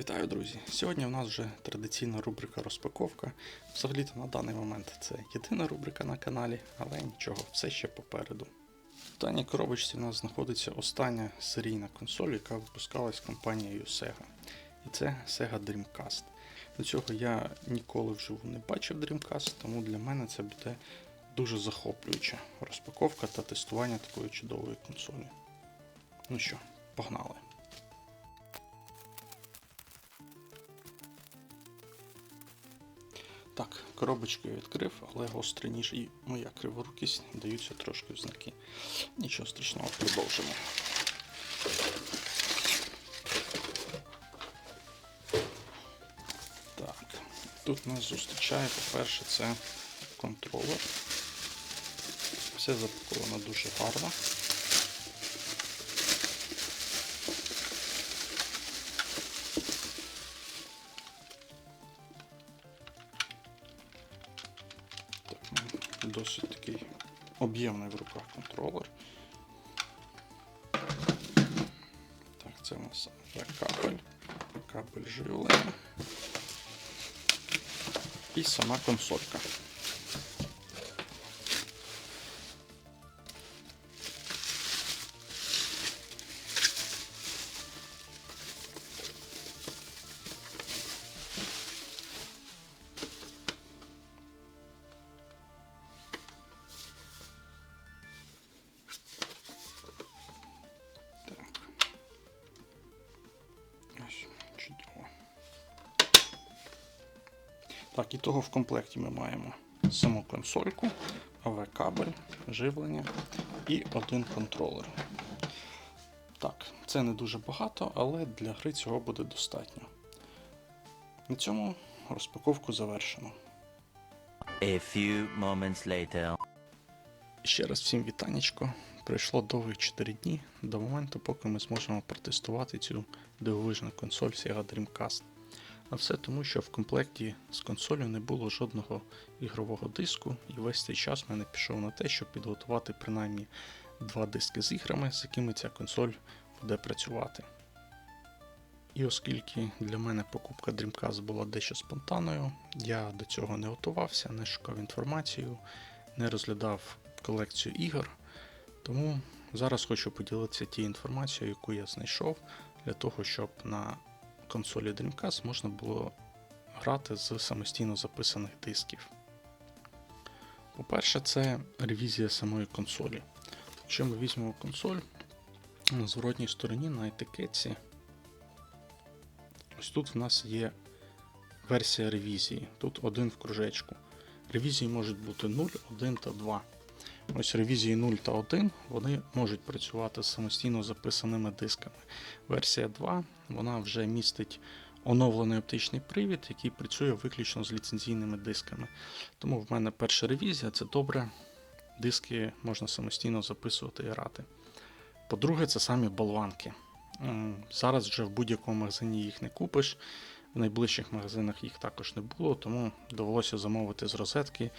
Вітаю, друзі! Сьогодні у нас вже традиційна рубрика розпаковка. Взагалі-то на даний момент це єдина рубрика на каналі, але нічого, все ще попереду. В даній коробочці у нас знаходиться остання серійна консоль, яка випускалась компанією Sega. І це Sega Dreamcast. До цього я ніколи вживу не бачив Dreamcast, тому для мене це буде дуже захоплююча розпаковка та тестування такої чудової консолі. Ну що, погнали! Так, коробочку я відкрив, але гострий ніж і моя криворукість даються трошки в знаки. Нічого страшного, продовжимо. Так, тут нас зустрічає, по-перше, це контролер. Все запаковано дуже гарно. Об'ємний в руках контролер. Так, це у нас кабель, кабель живлення. І сама консолька. Так, і того в комплекті ми маємо саму консольку, AV-кабель, живлення і один контролер. Так, це не дуже багато, але для гри цього буде достатньо. На цьому розпаковку завершено. A few moments later. Ще раз всім вітанечко. Пройшло довгих 4 дні до моменту, поки ми зможемо протестувати цю дивовижну консоль Sega Dreamcast. А все тому, що в комплекті з консолью не було жодного ігрового диску, і весь цей час в мене пішов на те, щоб підготувати принаймні два диски з іграми, з якими ця консоль буде працювати. І оскільки для мене покупка Dreamcast була дещо спонтанною, я до цього не готувався, не шукав інформацію, не розглядав колекцію ігор. Тому зараз хочу поділитися тією інформацією, яку я знайшов, для того, щоб на консолі Dreamcast можна було грати з самостійно записаних дисків. По-перше, це ревізія самої консолі. Якщо ми візьмемо консоль, на зворотній стороні на етикетці, ось тут в нас є версія ревізії. Тут один в кружечку. Ревізії можуть бути 0, 1 та 2. Ось ревізії 0 та 1 вони можуть працювати з самостійно записаними дисками. Версія 2 вона вже містить оновлений оптичний привід, який працює виключно з ліцензійними дисками. Тому в мене перша ревізія це добре. Диски можна самостійно записувати і грати. По-друге, це самі болванки. Зараз вже в будь-якому магазині їх не купиш. В найближчих магазинах їх також не було, тому довелося замовити з розетки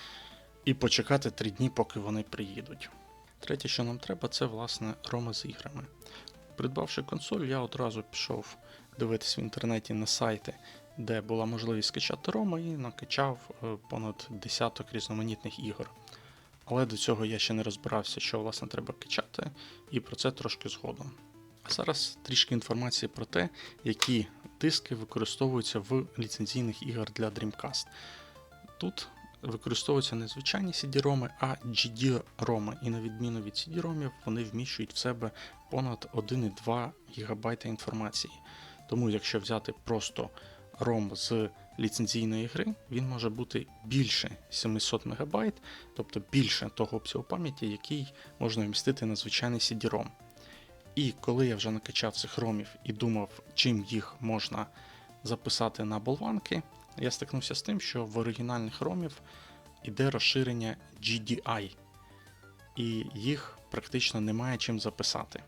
і почекати 3 дні, поки вони приїдуть. Третє, що нам треба, це власне роми з іграми. Придбавши консоль, я одразу пішов дивитись в інтернеті на сайти, де була можливість скачати роми, і накачав е, понад десяток різноманітних ігор. Але до цього я ще не розбирався, що власне треба качати, і про це трошки згодом. А зараз трішки інформації про те, які диски використовуються в ліцензійних ігор для Dreamcast. Тут використовуються не звичайні CD-роми, а GD-роми. І на відміну від CD-ромів, вони вміщують в себе понад 1,2 ГБ інформації. Тому, якщо взяти просто ROM з ліцензійної гри, він може бути більше 700 МБ, тобто більше того обсягу пам'яті, який можна вмістити на звичайний CD-ROM. І коли я вже накачав цих ромів і думав, чим їх можна записати на болванки, я стикнувся з тим, що в оригінальних ромів іде розширення GDI, і їх практично немає чим записати.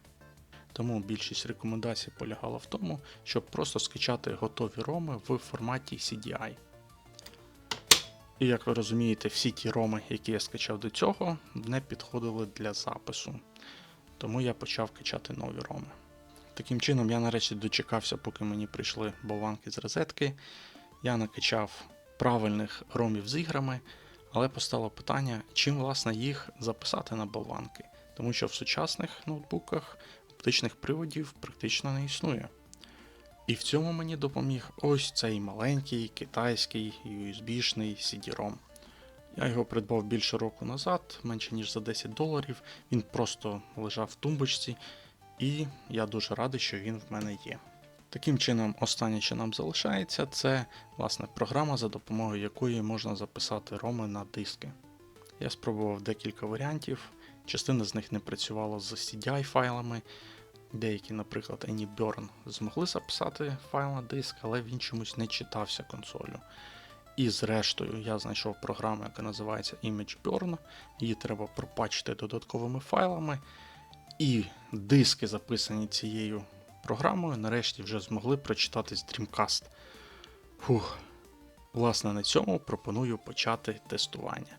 Тому більшість рекомендацій полягала в тому, щоб просто скачати готові роми в форматі CDI. І як ви розумієте, всі ті роми, які я скачав до цього, не підходили для запису. Тому я почав качати нові роми. Таким чином, я нарешті дочекався, поки мені прийшли болванки з розетки. Я накачав правильних ромів з іграми, але постало питання, чим власне їх записати на болванки, тому що в сучасних ноутбуках оптичних приводів практично не існує. І в цьому мені допоміг ось цей маленький китайський USB-шний CD-ROM. Я його придбав більше року назад, менше ніж за 10 доларів. Він просто лежав в тумбочці, і я дуже радий, що він в мене є. Таким чином, останнє, що нам залишається, це власне програма, за допомогою якої можна записати роми на диски. Я спробував декілька варіантів, частина з них не працювала з CDI файлами. Деякі, наприклад, AnyBurn змогли записати файл на диск, але він чомусь не читався консолю. І зрештою я знайшов програму, яка називається ImageBurn. Її треба пропачити додатковими файлами. І диски, записані цією програмою, нарешті вже змогли прочитатись Dreamcast. Фух. Власне, на цьому пропоную почати тестування.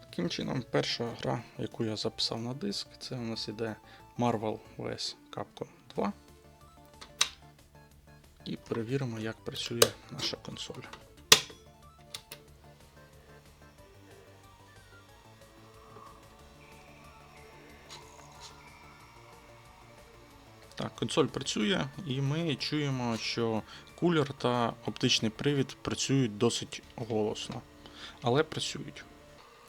Таким чином, перша гра, яку я записав на диск, це у нас іде Marvel vs Capcom 2. І перевіримо, як працює наша консоль. Так, консоль працює, і ми чуємо, що кулер та оптичний привід працюють досить голосно, але працюють.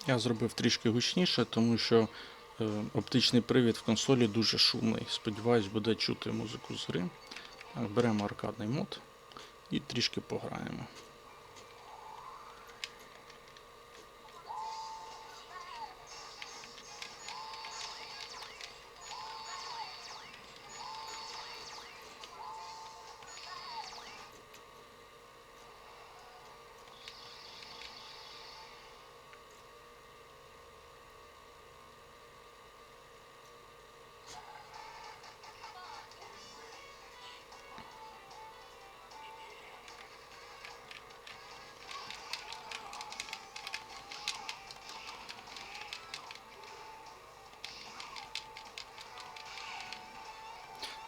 Я зробив трішки гучніше, тому що е, оптичний привід в консолі дуже шумний. Сподіваюсь, буде чути музику з гри. Беремо аркадний мод і трішки пограємо.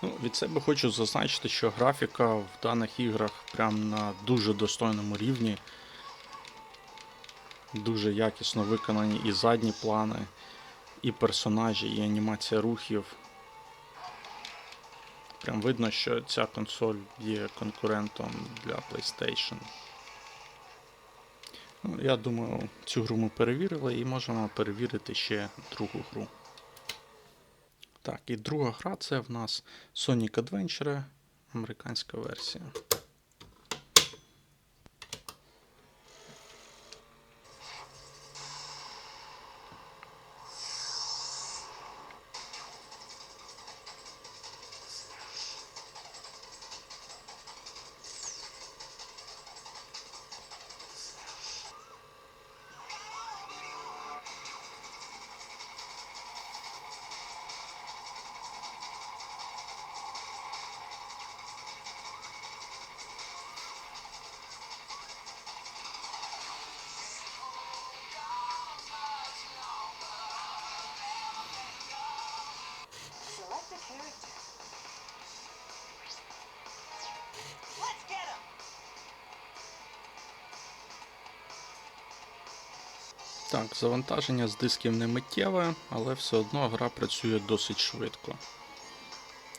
Ну, від себе хочу зазначити, що графіка в даних іграх прям на дуже достойному рівні. Дуже якісно виконані і задні плани, і персонажі, і анімація рухів. Прям видно, що ця консоль є конкурентом для PlayStation. Ну, я думаю, цю гру ми перевірили і можемо перевірити ще другу гру. Так, і друга гра це в нас Sonic Adventure, американська версія. Так, завантаження з дисків не миттєве, але все одно гра працює досить швидко.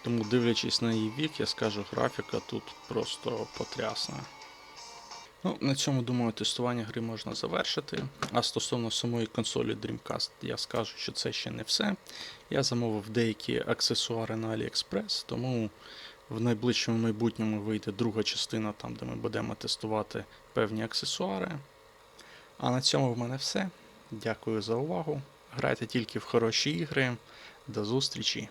Тому, дивлячись на її вік, я скажу, графіка тут просто потрясна. Ну, на цьому, думаю, тестування гри можна завершити. А стосовно самої консолі Dreamcast, я скажу, що це ще не все. Я замовив деякі аксесуари на AliExpress, тому в найближчому майбутньому вийде друга частина, там, де ми будемо тестувати певні аксесуари. А на цьому в мене все. Дякую за увагу. Грайте тільки в хороші ігри. До зустрічі!